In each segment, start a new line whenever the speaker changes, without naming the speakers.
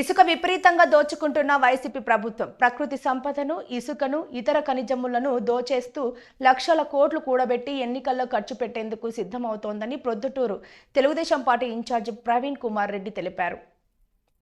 ఇసుక విపరీతంగా దోచుకుంటున్న వైసీపీ ప్రభుత్వం. ప్రకృతి సంపదను ఇసుకను ఇతర ఖనిజములను దోచేస్తూ లక్షల కోట్లు కూడబెట్టి ఎన్నికల్లో ఖర్చు పెట్టేందుకు సిద్ధమవుతోందని ప్రొద్దుటూరు తెలుగుదేశం పార్టీ ఇన్ఛార్జి ప్రవీణ్ కుమార్ రెడ్డి తెలిపారు.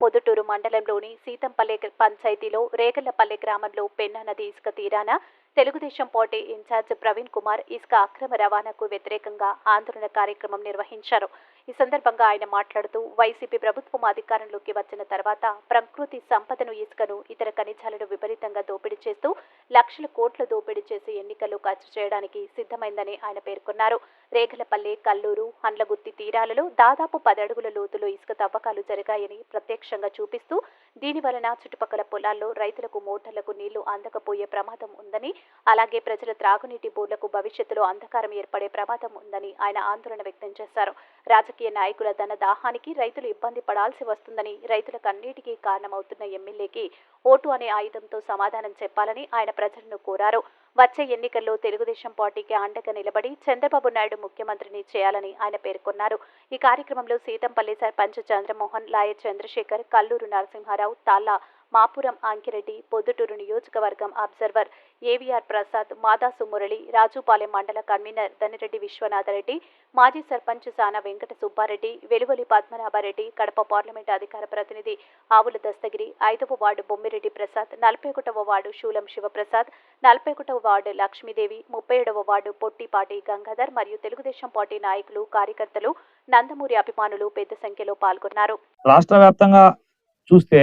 పొద్దుటూరు మండలంలోని సీతంపల్లె పంచాయతీలో రేగలపల్లె గ్రామంలో పెన్నా నది ఇసుక తీరాన తెలుగుదేశం పార్టీ ఇన్ఛార్జ్ ప్రవీణ్ కుమార్ ఇసుక అక్రమ రవాణాకు వ్యతిరేకంగా ఆందోళన కార్యక్రమం నిర్వహించారు. ఈ సందర్భంగా ఆయన మాట్లాడుతూ వైసీపీ ప్రభుత్వం అధికారంలోకి వచ్చిన తర్వాత ప్రకృతి సంపదను ఇసుకను ఇతర ఖనిజాలను విపరీతంగా దోపిడీ చేస్తూ లక్షల కోట్ల దోపిడీ చేసి ఎన్నికల్లో ఖర్చు చేయడానికి సిద్ధమైందని ఆయన పేర్కొన్నారు. రేగలపల్లె కల్లూరు అండ్లగుత్తి తీరాలలో దాదాపు పది అడుగుల లోతులో ఇసుక తవ్వకాలు జరిగాయని ప్రత్యక్షంగా చూపిస్తూ దీని వలన చుట్టుపక్కల పొలాల్లో రైతులకు మోటార్లకు నీళ్ళు అందకపోయే ప్రమాదం ఉందని అలాగే ప్రజల త్రాగునీటి బోర్లకు భవిష్యత్తులో అంధకారం ఏర్పడే ప్రమాదం ఉందని ఆయన ఆందోళన వ్యక్తం చేశారు. రాజకీయ నాయకుల ధన దాహానికి రైతులు ఇబ్బంది పడాల్సి వస్తుందని రైతుల కన్నీటికి కారణమవుతున్న ఎమ్మెల్యేకి ఓటు అనే ఆయుధంతో సమాధానం చెప్పాలని ఆయన ప్రజలను కోరారు. వచ్చే ఎన్నికల్లో తెలుగుదేశం పార్టీకి అండగా నిలబడి చంద్రబాబు నాయుడు ముఖ్యమంత్రిని చేయాలని ఆయన పేర్కొన్నారు. ఈ కార్యక్రమంలో సీతంపల్లి సర్పంచ్ చంద్రమోహన్ లాయర్ చంద్రశేఖర్ కల్లూరు నరసింహారావు తాళ్ళ మాపురం ఆంకిరెడ్డి పొద్దుటూరు నియోజకవర్గం అబ్జర్వర్ ఏవీఆర్ ప్రసాద్ మాదాసు మురళి రాజుపాలెం మండల కన్వీనర్ దనిరెడ్డి విశ్వనాథరెడ్డి మాజీ సర్పంచ్ సాన వెంకట సుబ్బారెడ్డి వెలువలి పద్మనాభారెడ్డి కడప పార్లమెంట్ అధికార ప్రతినిధి ఆవుల దస్తగిరి ఐదవ వార్డు బొమ్మిరెడ్డి ప్రసాద్ నలభై ఒకటవ వార్డు శూలం శివప్రసాద్ నలభై ఒకటవ వార్డు లక్ష్మీదేవి ముప్పై ఏడవ వార్డు పొట్టిపాటి గంగాధర్ మరియు తెలుగుదేశం పార్టీ నాయకులు కార్యకర్తలు నందమూరి అభిమానులు పెద్ద సంఖ్యలో పాల్గొన్నారు.
రాష్ట్ర వ్యాప్తంగా చూస్తే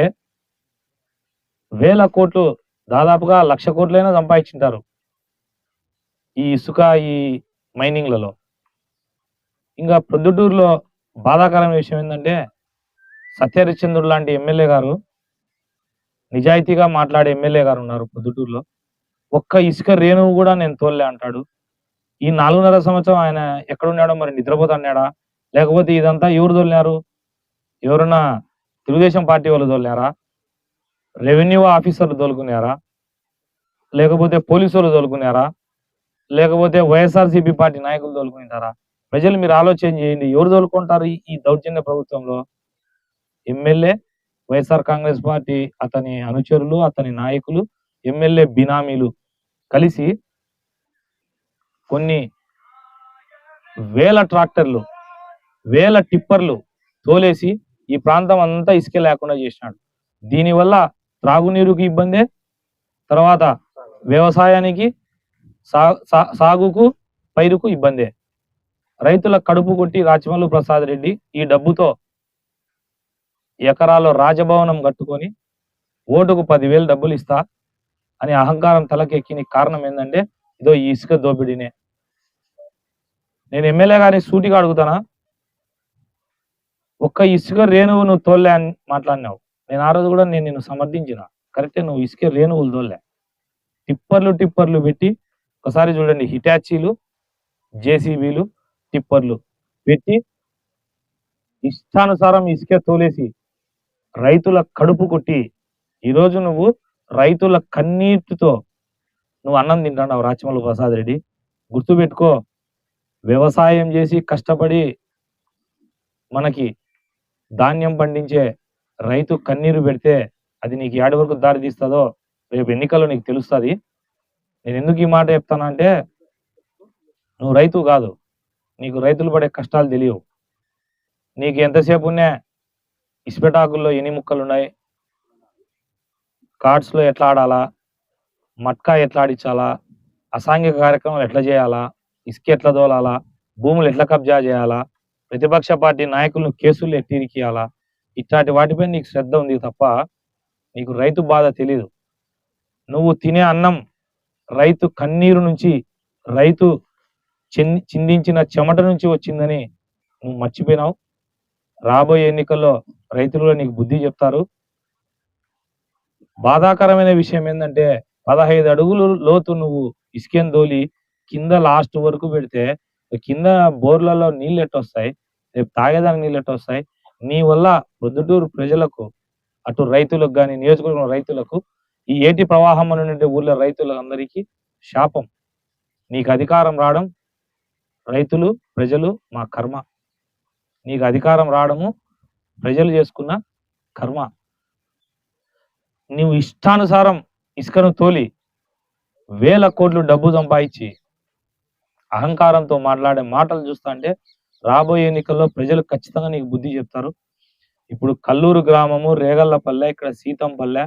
వేల కోట్లు దాదాపుగా లక్ష కోట్లైనా సంపాదించుంటారు ఈ ఇసుక ఈ మైనింగ్లలో. ఇంకా ప్రొద్దుటూరులో బాధాకరమైన విషయం ఏంటంటే సత్యహరిశ్చంద్రుడు లాంటి ఎమ్మెల్యే గారు నిజాయితీగా మాట్లాడే ఎమ్మెల్యే గారు ఉన్నారు పొద్దుటూరులో ఒక్క ఇసుక రేణువు కూడా నేను తోలే అంటాడు. ఈ నాలుగున్నర సంవత్సరం ఆయన ఎక్కడున్నాడో మరి నిద్రపోతున్నాడా లేకపోతే ఇదంతా ఎవరు తోలినారు? ఎవరన్నా తెలుగుదేశం పార్టీ వాళ్ళు తోలినారా? రెవెన్యూ ఆఫీసర్లు తొలుకున్నారా? లేకపోతే పోలీసులు తొలుకున్నారా? లేకపోతే వైఎస్ఆర్సీపీ పార్టీ నాయకులు తోలుకుంటారా ప్రజలు మీరు ఆలోచన చేయండి. ఎవరు తోలుకుంటారు ఈ- ఈ దౌర్జన్య ప్రభుత్వంలో? ఎమ్మెల్యే వైఎస్ఆర్ కాంగ్రెస్ పార్టీ అతని అనుచరులు అతని నాయకులు ఎమ్మెల్యే బినామీలు కలిసి కొన్ని వేల ట్రాక్టర్లు వేల టిప్పర్లు తోలేసి ఈ ప్రాంతం అంతా ఇసుక లేకుండా చేసినాడు. దీనివల్ల త్రాగునీరుకి ఇబ్బందే. తర్వాత వ్యవసాయానికి సా- సాగుకు పైరుకు ఇబ్బందే. రైతుల కడుపు కొట్టి రాచమల్లు ప్రసాద్ రెడ్డి ఈ డబ్బుతో ఎకరాలో రాజభవనం కట్టుకొని ఓటుకు పదివేలు డబ్బులు ఇస్తా అని అహంకారం తలకెక్కిన కారణం ఏంటంటే ఇదో ఈ ఇసుక దోపిడీనే. నేను ఎమ్మెల్యే గారిని సూటిగా అడుగుతానా? ఒక్క ఇసుక రేణువు నువ్వు తోలే అని మాట్లాడినావు. నేను ఆ రోజు కూడా నేను నిన్ను సమర్థించిన. కరెక్టే నువ్వు ఇసుక రేణువులు తోలే. టిప్పర్లు టిప్పర్లు పెట్టి ఒకసారి చూడండి హిటాచీలు జేసీబీలు టిప్పర్లు పెట్టి ఇష్టానుసారం ఇసుక తోలేసి రైతుల కడుపు కొట్టి ఈరోజు నువ్వు రైతుల కన్నీటితో నువ్వు అన్నం తింటున్నావు రాచమల్లు ప్రసాద్ రెడ్డి. గుర్తుపెట్టుకో వ్యవసాయం చేసి కష్టపడి మనకి ధాన్యం పండించే రైతు కన్నీరు పెడితే అది నీకు ఏడు వరకు దారి తీస్తుందో రేపు ఎన్నికల్లో నీకు తెలుస్తుంది. నేను ఎందుకు ఈ మాట చెప్తానంటే నువ్వు రైతు కాదు. నీకు రైతులు పడే కష్టాలు తెలియవు. నీకు ఎంతసేపు ఉన్నా ఇసుపెటాకుల్లో ఎన్ని ముక్కలు ఉన్నాయి కార్డ్స్లో ఎట్లా ఆడాలా? మట్కా ఎట్లా ఆడించాలా? అసాంఘిక కార్యక్రమాలు ఎట్లా చేయాలా? ఇసుక ఎట్లా దోలాలా భూములు ఎట్లా కబ్జా చేయాలా? ప్రతిపక్ష పార్టీ నాయకులను కేసులు ఎట్టిరికియాలా ఇట్లాంటి వాటిపై నీకు శ్రద్ధ ఉంది తప్ప నీకు రైతు బాధ తెలీదు. నువ్వు తినే అన్నం రైతు కన్నీరు నుంచి రైతు చిందించిన చెమట నుంచి వచ్చిందని నువ్వు మర్చిపోయినావు. రాబోయే ఎన్నికల్లో రైతులు నీకు బుద్ధి చెప్తారు. బాధాకరమైన విషయం ఏంటంటే పదహైదు అడుగులు లోతు నువ్వు ఇసుకేం దోలి కింద లాస్ట్ వరకు పెడితే కింద బోర్లలో నీళ్ళు ఎట్టొస్తాయి రేపు తాగేదానికి నీళ్ళు ఎట్టొస్తాయి నీ వల్ల ప్రొద్దుటూరు ప్రజలకు అటు రైతులకు కానీ నియోజకవర్గం రైతులకు ఈ ఏటి ప్రవాహం అని ఊర్లో రైతులందరికీ శాపం. నీకు అధికారం రావడం రైతులు ప్రజలు మా కర్మ. నీకు అధికారం రావడము ప్రజలు చేసుకున్న కర్మ. నువ్వు ఇష్టానుసారం ఇసుకను తోలి వేల కోట్లు డబ్బు సంపాదించి అహంకారంతో మాట్లాడే మాటలు చూస్తా అంటే రాబోయే ఎన్నికల్లో ప్రజలు ఖచ్చితంగా నీకు బుద్ధి చెప్తారు. ఇప్పుడు కల్లూరు గ్రామము రేగల్లపల్లె ఇక్కడ సీతంపల్లె.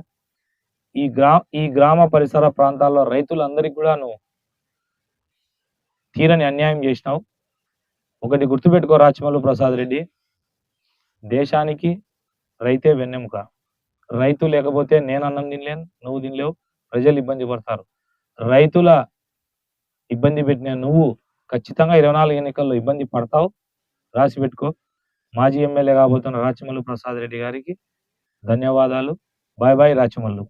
ఈ గ్రా ఈ గ్రామ పరిసర ప్రాంతాల్లో రైతులందరికీ కూడా నువ్వు తీరని అన్యాయం చేసినావు. ఒకటి గుర్తుపెట్టుకో రాచమల్లు ప్రసాద్ రెడ్డి. దేశానికి రైతే వెన్నెముక. రైతు లేకపోతే నేను అన్నం తినలేను నువ్వు తినలేవు ప్రజలు ఇబ్బంది పడతారు. రైతుల ఇబ్బంది పెట్టిన నువ్వు ఖచ్చితంగా ఇరవై నాలుగు ఎన్నికల్లో ఇబ్బంది పడతావు. రాసి పెట్టుకో. మాజీ ఎమ్మెల్యే కాబోతున్న రాచమల్లు ప్రసాద్ రెడ్డి గారికి ధన్యవాదాలు. Bye bye Rachamallu.